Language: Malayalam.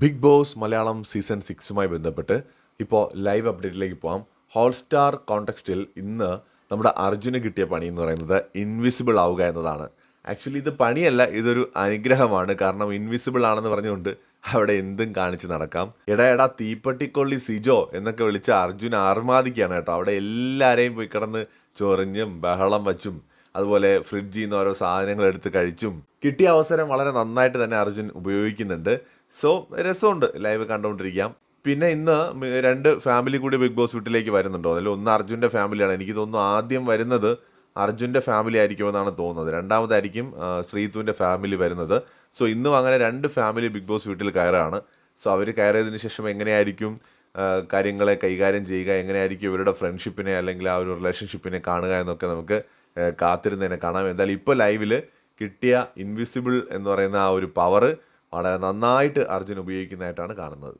ബിഗ് ബോസ് മലയാളം സീസൺ സിക്സുമായി ബന്ധപ്പെട്ട് ഇപ്പോൾ ലൈവ് അപ്ഡേറ്റിലേക്ക് പോകാം ഹോട്ട്സ്റ്റാർ കോണ്ടെക്സ്റ്റിൽ ഇന്ന് നമ്മുടെ അർജുന് കിട്ടിയ പണി എന്ന് പറയുന്നത് ഇൻവിസിബിൾ ആവുക എന്നതാണ്. ആക്ച്വലി ഇത് പണിയല്ല ഇതൊരു അനുഗ്രഹമാണ്. കാരണം ഇൻവിസിബിൾ ആണെന്ന് പറഞ്ഞുകൊണ്ട് അവിടെ എന്തും കാണിച്ച് നടക്കാം. എടാ തീപ്പട്ടിക്കൊള്ളി സിജോ എന്നൊക്കെ വിളിച്ച് അർജുൻ ആർമാദിക്കുകയാണ് കേട്ടോ. അവിടെ എല്ലാവരെയും പോയി കിടന്ന് ചൊറിഞ്ഞും ബഹളം വച്ചും അതുപോലെ ഫ്രിഡ്ജിൽ നിന്ന് ഓരോ സാധനങ്ങൾ എടുത്ത് കഴിച്ചും. കിട്ടിയ അവസരം വളരെ നന്നായിട്ട് തന്നെ അർജുൻ ഉപയോഗിക്കുന്നുണ്ട്. സോ രസമുണ്ട് ലൈവ് കണ്ടുകൊണ്ടിരിക്കാം പിന്നെ ഇന്ന് രണ്ട് ഫാമിലി കൂടി ബിഗ് ബോസ് വീട്ടിലേക്ക് വരുന്നുണ്ടോ. അതിൽ ഒന്ന് അർജുന്റെ ഫാമിലിയാണ്. എനിക്ക് തോന്നുന്നു ആദ്യം വരുന്നത് അർജുന്റെ ഫാമിലി ആയിരിക്കുമെന്നാണ് തോന്നുന്നത്. രണ്ടാമതായിരിക്കും ശ്രീതുവിന്റെ ഫാമിലി വരുന്നത്. സോ ഇന്നും അങ്ങനെ രണ്ട് ഫാമിലി ബിഗ് ബോസ് വീട്ടിൽ കയറാണ്. സോ അവർ കയറിയതിന് ശേഷം എങ്ങനെയായിരിക്കും കാര്യങ്ങളെ കൈകാര്യം ചെയ്യുക എങ്ങനെയായിരിക്കും ഇവരുടെ ഫ്രണ്ട്ഷിപ്പിനെ അല്ലെങ്കിൽ ആ ഒരു റിലേഷൻഷിപ്പിനെ കാണുക എന്നൊക്കെ നമുക്ക് കാത്തിരുന്നതിനെ കാണാം. എന്തായാലും ഇപ്പോൾ ലൈവിൽ കിട്ടിയ ഇൻവിസിബിൾ എന്ന് പറയുന്ന ആ ഒരു പവർ വളരെ നന്നായിട്ട് അർജുൻ ഉപയോഗിക്കുന്നതായിട്ടാണ് കാണുന്നത്.